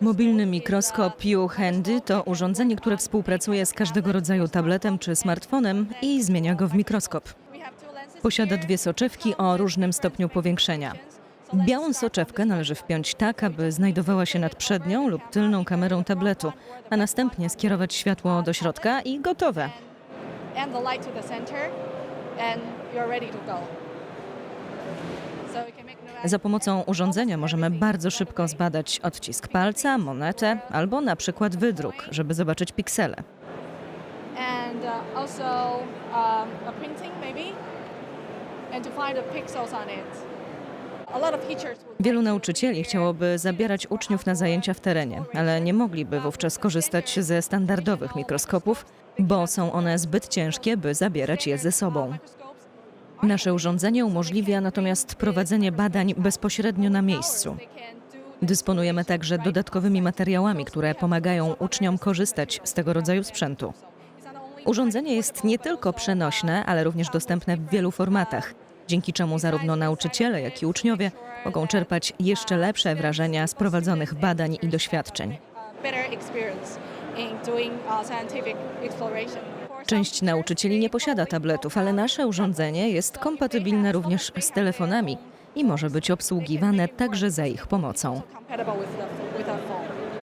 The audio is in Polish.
Mobilny mikroskop U-Handy to urządzenie, które współpracuje z każdego rodzaju tabletem czy smartfonem i zmienia go w mikroskop. Posiada dwie soczewki o różnym stopniu powiększenia. Białą soczewkę należy wpiąć tak, aby znajdowała się nad przednią lub tylną kamerą tabletu, a następnie skierować światło do środka i gotowe. and the light to the center, and you're ready to go. Za pomocą urządzenia możemy bardzo szybko zbadać odcisk palca, monetę albo na przykład wydruk, żeby zobaczyć piksele. and uh, also um, a printing maybe, and to find the pixels on it. Wielu nauczycieli chciałoby zabierać uczniów na zajęcia w terenie, ale nie mogliby wówczas korzystać ze standardowych mikroskopów, bo są one zbyt ciężkie, by zabierać je ze sobą. Nasze urządzenie umożliwia natomiast prowadzenie badań bezpośrednio na miejscu. Dysponujemy także dodatkowymi materiałami, które pomagają uczniom korzystać z tego rodzaju sprzętu. Urządzenie jest nie tylko przenośne, ale również dostępne w wielu formatach, dzięki czemu zarówno nauczyciele, jak i uczniowie mogą czerpać jeszcze lepsze wrażenia z prowadzonych badań i doświadczeń. Część nauczycieli nie posiada tabletów, ale nasze urządzenie jest kompatybilne również z telefonami i może być obsługiwane także za ich pomocą.